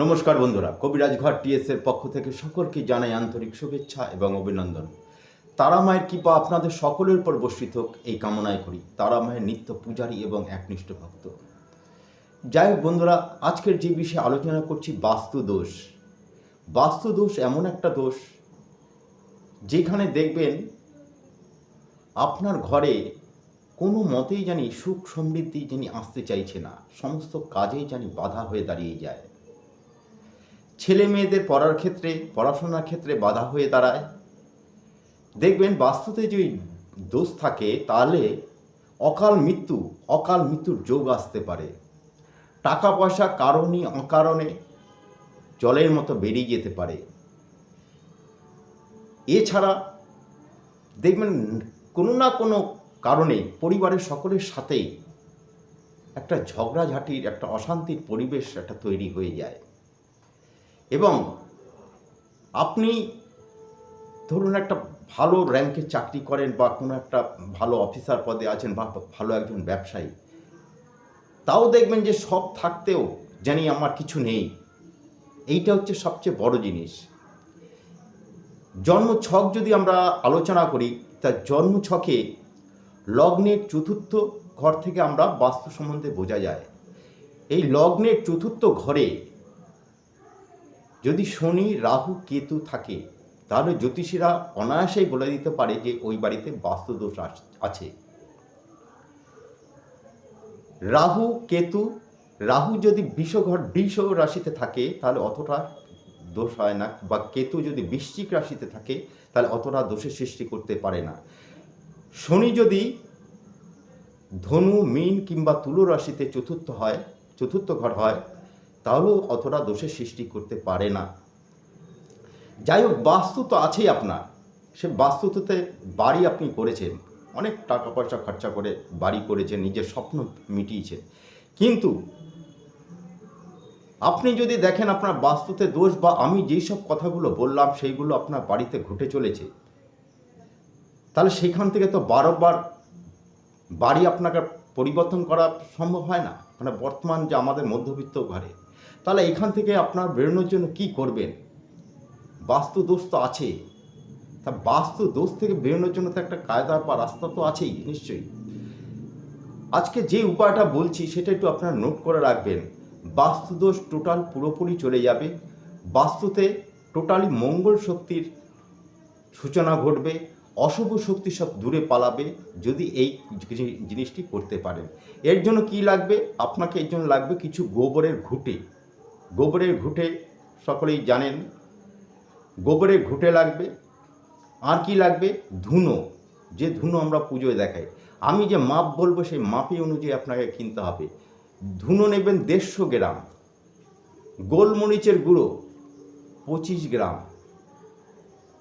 নমস্কার বন্ধুরা, কবিরাজ ঘর টিএস এর পক্ষ থেকে সকলকে জানাই আন্তরিক শুভেচ্ছা এবং অভিনন্দন। তারা মায়ের কৃপা আপনাদের সকলের উপর বর্ষিত হোক, এই কামনায় করি। তারা মায়ের নিত্য পূজারী এবং একনিষ্ঠ ভক্ত। যাই হোক বন্ধুরা, আজকের যে বিষয়ে আলোচনা করছি বাস্তু দোষ। বাস্তু দোষ এমন একটা দোষ, যেখানে দেখবেন আপনার ঘরে কোনো মতেই জানি সুখ সমৃদ্ধি জানি আসতে চাইছে না, সমস্ত কাজেই জানি বাধা হয়ে দাঁড়িয়ে যায়। ছেলে মেয়েদের পড়ার ক্ষেত্রে, পড়াশোনার ক্ষেত্রে বাধা হয়ে দাঁড়ায়। দেখবেন বাস্তুতে যদি দোষ থাকে, তাহলে অকাল মৃত্যু, অকাল মৃত্যুর যোগ আসতে পারে। টাকা পয়সা কারণে, অকারণে জলের মতো বেরিয়ে যেতে পারে। এছাড়া দেখবেন কোনো না কোনো কারণে পরিবারের সকলের সাথেই একটা ঝগড়াঝাটির, একটা অশান্তির পরিবেশ একটা তৈরি হয়ে যায়। এবং আপনি ধরুন একটা ভালো র্যাঙ্কে চাকরি করেন বা কোনো একটা ভালো অফিসার পদে আছেন বা ভালো একজন ব্যবসায়ী, তাও দেখবেন যে সব থাকতেও জানি আমার কিছু নেই। এইটা হচ্ছে সবচেয়ে বড় জিনিস। জন্ম ছক যদি আমরা আলোচনা করি, তা জন্ম ছকে লগ্নের চতুর্থ ঘর থেকে আমরা বাস্তু সম্বন্ধে বোঝা যায়। এই লগ্নের চতুর্থ ঘরে যদি শনি, রাহু, কেতু থাকে, তাহলে জ্যোতিষীরা অনায়াসেই বলে দিতে পারে যে ওই বাড়িতে বাস্তুদোষ আছে। রাহু, কেতু, রাহু যদি বিষঘর বিষ রাশিতে থাকে, তাহলে অতটা দোষ হয় না, বা কেতু যদি বৃশ্চিক রাশিতে থাকে, তাহলে অতটা দোষের সৃষ্টি করতে পারে না। শনি যদি ধনু, মীন কিংবা তুলো রাশিতে চতুর্থ হয়, চতুর্থ ঘর হয় তাহলেও অতটা দোষের সৃষ্টি করতে পারে না। যাই হোক বাস্তু তো আছেই আপনার। সে বাস্তুতে বাড়ি আপনি করেছেন। অনেক টাকা পয়সা খরচা করে বাড়ি করেছেন, নিজের স্বপ্ন মিটিয়েছেন। কিন্তু আপনি যদি দেখেন আপনার বাস্তুতে দোষ বা আমি যেই সব কথাগুলো বললাম, সেইগুলো আপনার বাড়িতে ঘটে চলেছে, তাহলে সেখান থেকে তো বারবার বাড়ি আপনাকে পরিবর্তন করা সম্ভব হয় না। মানে বর্তমান যে আমাদের মধ্যবিত্ত ঘরে। তাহলে এখান থেকে আপনার বেরোনোর জন্য কি করবেন? বাস্তু দোষ তো আছে। তা বাস্তু দোষ থেকে বেরোনোর জন্য তো একটা কায়দা বা রাস্তা তো আছেই, নিশ্চয়ই। আজকে যে উপায়টা বলছি, সেটা একটু আপনারা নোট করে রাখবেন। বাস্তু দোষ টোটাল পুরোপুরি চলে যাবে। বাস্তুতে টোটালি মঙ্গল শক্তির সূচনা ঘটবে। অশুভ শক্তি সব দূরে পালাবে, যদি এই জিনিসটি করতে পারেন। এর জন্য কি লাগবে? আপনাকে এর জন্য লাগবে কিছু গোবরের ঘুঁটে। গোবরের ঘুঁটে সকলেই জানেন, গোবরের ঘুঁটে লাগবে। আর কি লাগবে? ধুনো। যে ধুনো আমরা পুজোয় দেখাই। আমি যে মাপ বলব সেই মাপে অনুযায়ী আপনাকে কিনতে হবে। ধুনো নেবেন দেড়শো গ্রাম। গোলমরিচের গুঁড়ো পঁচিশ গ্রাম।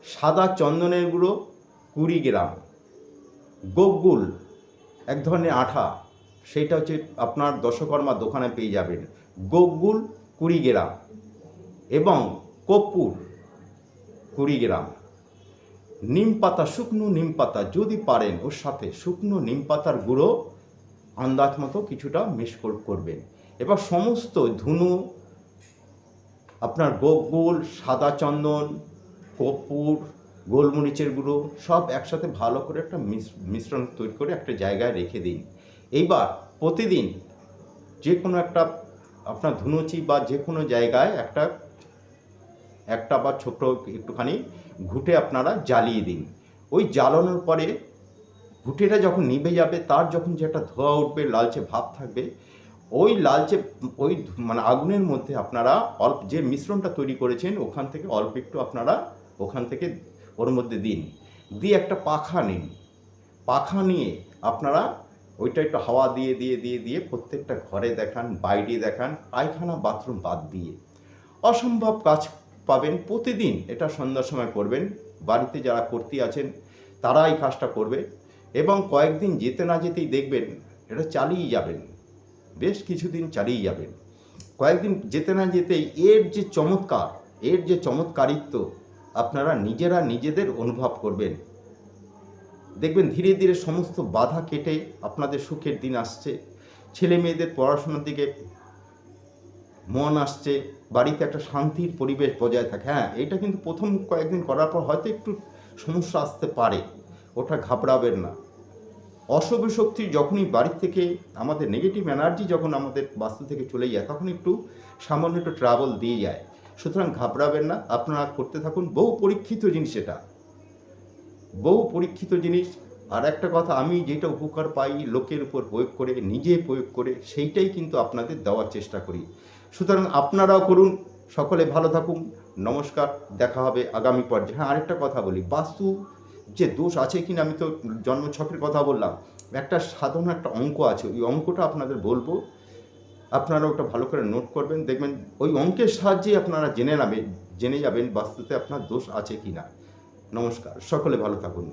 সাদা চন্দনের গুঁড়ো কুড়ি গ্রাম। গোগুল এক ধরনের আঠা। সেইটা হচ্ছে আপনার দশকর্মা দোকানে পেয়ে যাবেন। গোগুল কুড়ি গ্রাম এবং কর্পূর কুড়ি গ্রাম। নিম পাতা শুকনো নিম পাতা যদি পারেন ওর সাথে শুকনো নিম পাতার গুঁড়ো আন্দাজ মতো কিছুটা কর- করবেন। এবার সমস্ত ধুনু, আপনার গোল সাদা চন্দন, কর্পূর, গোলমরিচের গুঁড়ো সব একসাথে ভালো করে একটা মিশ- মিশ্রণ তৈরি করে একটা জায়গায় রেখে দিন। এইবার প্রতিদিন যে কোনো একটা আপনার ধুনুচি বা যে কোনো জায়গায় একটা একটা বা ছোট একটুখানি ঘুটে আপনারা জ্বালিয়ে দিন। ওই জ্বালানোর পরে ঘুটেটা যখন নিভে যাবে, তার যখন যে একটা ধোয়া উঠবে, লালচে ভাব থাকবে, ওই লালচে, ওই মানে আগুনের মধ্যে আপনারা অল্প, যে মিশ্রণটা তৈরি করেছেন, ওখান থেকে অল্প একটু আপনারা ওখান থেকে ওর মধ্যে দিন। দিয়ে একটা পাখা নিন। পাখা নিয়ে আপনারা ওইটা একটু হাওয়া দিয়ে দিয়ে দিয়ে দিয়ে প্রত্যেকটা ঘরে দেখান, বাইরে দেখান, পায়খানা, বাথরুম বাদ দিয়ে। অসম্ভব কাজ পাবেন প্রতিদিন। এটা সন্ধ্যার সময় করবেন। বাড়িতে যারা কর্তী আছেন, তারা এই কাজটা করবে এবং কয়েকদিন যেতে না যেতেই দেখবেন এটা চালিয়ে যাবেন। বেশ কিছুদিন চালিয়ে যাবেন। কয়েকদিন যেতে না যেতেই এর যে চমৎকার, এর যে চমৎকারিত্ব আপনারা নিজেরা নিজেদের অনুভব করবেন। দেখবেন ধীরে ধীরে সমস্ত বাধা কেটে আপনাদের সুখের দিন আসছে। ছেলে মেয়েদের পড়াশোনার দিকে মন আসছে, বাড়িতে একটা শান্তির পরিবেশ বজায় থাকে। হ্যাঁ এটা কিন্তু প্রথম কয়েকদিন করার পর হয়তো একটু সমস্যা আসতে পারে, ওটা ঘাবড়াবেন না। অশুভ শক্তি যখনই বাড়ি থেকে আমাদের নেগেটিভ এনার্জি যখন আমাদের বাস্তু থেকে চলে যায়, তখন একটু সামান্য একটু ট্রাভেল দিয়ে যায়। সুতরাং ঘাবড়াবেন না, আপনারা করতে থাকুন। বহু পরীক্ষিত জিনিস এটা। বহু পরীক্ষিত জিনিস। আর একটা কথা, আমি যেটা উপকার পাই লোকের উপর প্রয়োগ করে, নিজে প্রয়োগ করে, সেইটাই কিন্তু আপনাদের দেওয়ার চেষ্টা করি। সুতরাং আপনারাও করুন, সকলে ভালো থাকুন, নমস্কার, দেখা হবে আগামী পর্যায়ে। হ্যাঁ আরেকটা কথা বলি, বাস্তু যে দোষ আছে কিনা, আমি তো জন্মছকের কথা বললাম, একটা সাধারণ একটা অঙ্ক আছে, ওই অঙ্কটা আপনাদের বলব। আপনারা ওটা ভালো করে নোট করবেন, দেখবেন ওই অঙ্কের সাহায্যে আপনারা জেনে নেবেন জেনে যাবেন বাস্তুতে আপনার দোষ আছে কিনা। নমস্কার সকলে ভালো থাকুন।